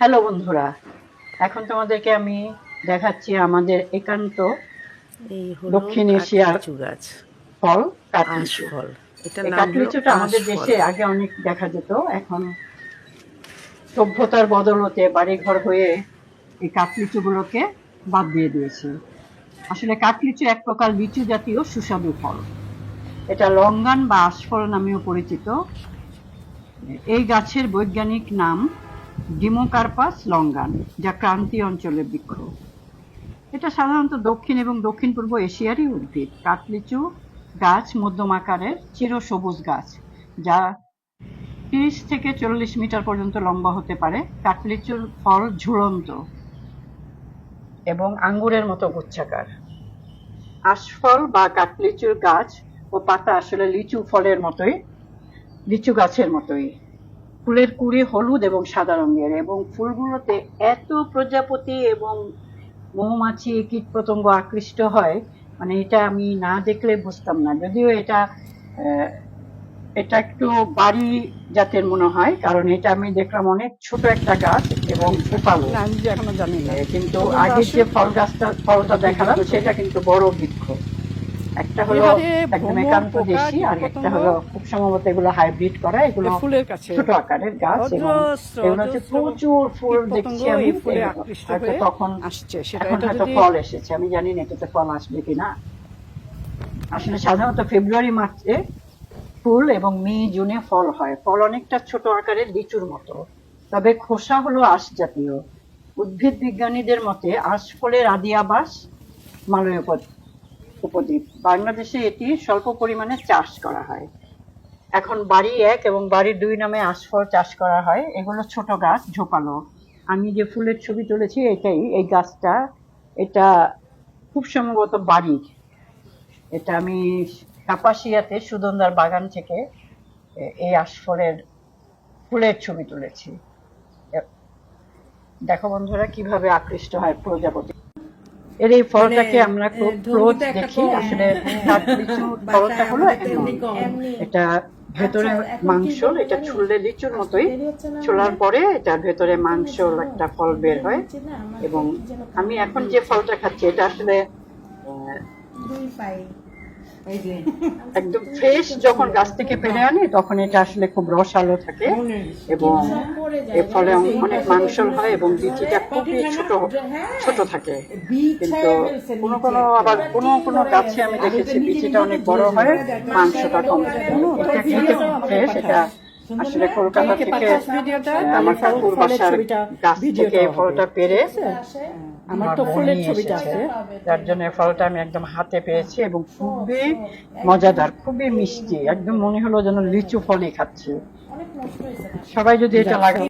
Hello বন্ধুরা এখন তোমাদেরকে আমি দেখাচ্ছি আমাদের একান্ত দক্ষিণ এশিয়ার গাছ। ফল নাম হলো কাঠলিচুটা আমাদের দেশে আগে অনেক দেখা যেত এখন সভ্যতার বদলতে বাড়িঘর হয়ে এই কাঠলিচুগুলোকে বাদ দিয়ে দিয়েছে। আসলে কাঠলিচু এক প্রকার লিচু জাতীয় সুস্বাদু ফল। এটা লঙ্গান বা আশফল নামেও পরিচিত। এই গাছের বৈজ্ঞানিক নাম ডিমোকার্পাস লঙ্গান, যা ক্রান্তীয় অঞ্চলের বৃক্ষ এটা সাধারণত দক্ষিণ এবং দক্ষিণ পূর্ব এশিয়ারই উদ্ভিদ। কাঠলিচু গাছ মধ্যম আকারের, চিরসবুজ গাছ, যা তিরিশ থেকে চল্লিশ মিটার পর্যন্ত লম্বা হতে পারে। কাঠলিচুর ফল ঝুলন্ত এবং আঙ্গুরের মতো গুচ্ছাকার। আশফল বা কাঠলিচুর গাছ ও পাতা আসলে লিচু ফলের মতোই, লিচু গাছের মতোই। ফুলের কুড়ি হলুদ এবং সাদা রঙের এবং ফুলগুলোতে এত প্রজাপতি এবং মৌমাছি কীটপতঙ্গ আকৃষ্ট হয় মানে এটা আমি না দেখলে বুঝতাম না। যদিও এটা এটা একটু বাড়ি জাতের মনে হয় কারণ এটা আমি দেখলাম অনেক ছোট একটা গাছ এবং ফোপালো আমি এখনও জানি না। কিন্তু আগে যে ফল গাছটা ফলটা দেখালাম সেটা কিন্তু বড় বৃক্ষ। একটা হলো একদম একান্ত দেশি আর একটা হলো খুব সম্ভবত এগুলো হাইব্রিড করা এগুলো ফুলের কাছে। ছোট আকারের গাছ এগুলো হচ্ছে প্রচুর ফুল দেখছি আমি ফুলে আকৃষ্ট হয়তো হয়ে তখন আসছে। সেটা এখন হয়তো ফল এসেছে আমি জানি না এটাতে ফল আসবে কিনা। আসলে সাধারণত ফেব্রুয়ারি মার্চে ফুল এবং মে জুনে ফল হয়। ফল অনেকটা ছোট আকারের লিচুর মতো। তবে খোসা হলো আঁশ জাতীয়। উদ্ভিদ বিজ্ঞানীদের মতে আঁশ ফলের আদি আবাস মালয় উপ- উপদ্বীপ। বাংলাদেশে এটি স্বল্প পরিমাণে চাষ করা হয়। এখন বাড়ি এক এবং বাড়ি দুই নামে আশফল চাষ করা হয়। এগুলো ছোট গাছ, ঝোপালো। আমি যে ফুলের ছবি তুলেছি, এটাই। এই গাছটা, এটা খুব সম্ভবত বাড়ির এটা আমি কাপাসিয়াতে সুদন্দার বাগান থেকে এই আশফলের ফুলের ছবি তুলেছি। দেখো বন্ধুরা, কীভাবে আকৃষ্ট হয় প্রজাপতি। এর এই ফলটাকে মানে, আমরা খুব ক্লোজ দেখি। আসলে হ্যাঁ। ফলটা হলো। এটা ভেতরে মাংস এটা ছুললে লিচুর মতোই। ছোলার পরে এটার ভেতরে মাংস একটা ফল বের হয়। হচ্ছে না, আমার এবং আমি এখন যে ফলটা খাচ্ছি এটা আসলে একদম ফ্রেশ যখন গাছ থেকে পেরে আনি তখন এটা আসলে খুব রসালো থাকে এবং এর ফলে অনেক মাংসল হয় এবং বিচিটা খুবই ছোট। ছোট থাকে কিন্তু কোনো কোনো আবার কোনো কোনো গাছে আমি দেখেছি বিচিটা অনেক বড় হয় মাংসটা কম থাকে এটা খেতে ফ্রেশ এটা। আসলে কলকাতা থেকে তাহলে আমার কাকুর বাসার গাছ থেকে এই ফলটা পেরে আমার তো ফুলের ছবিটা আছে। যার জন্য এই ফলটা আমি একদম হাতে পেয়েছি এবং খুবই মজাদার খুবই মিষ্টি একদম মনে হলো যেন লিচু ফলই খাচ্ছি। অনেক নষ্ট হয়েছে না? সবাই যদি এটা লাগে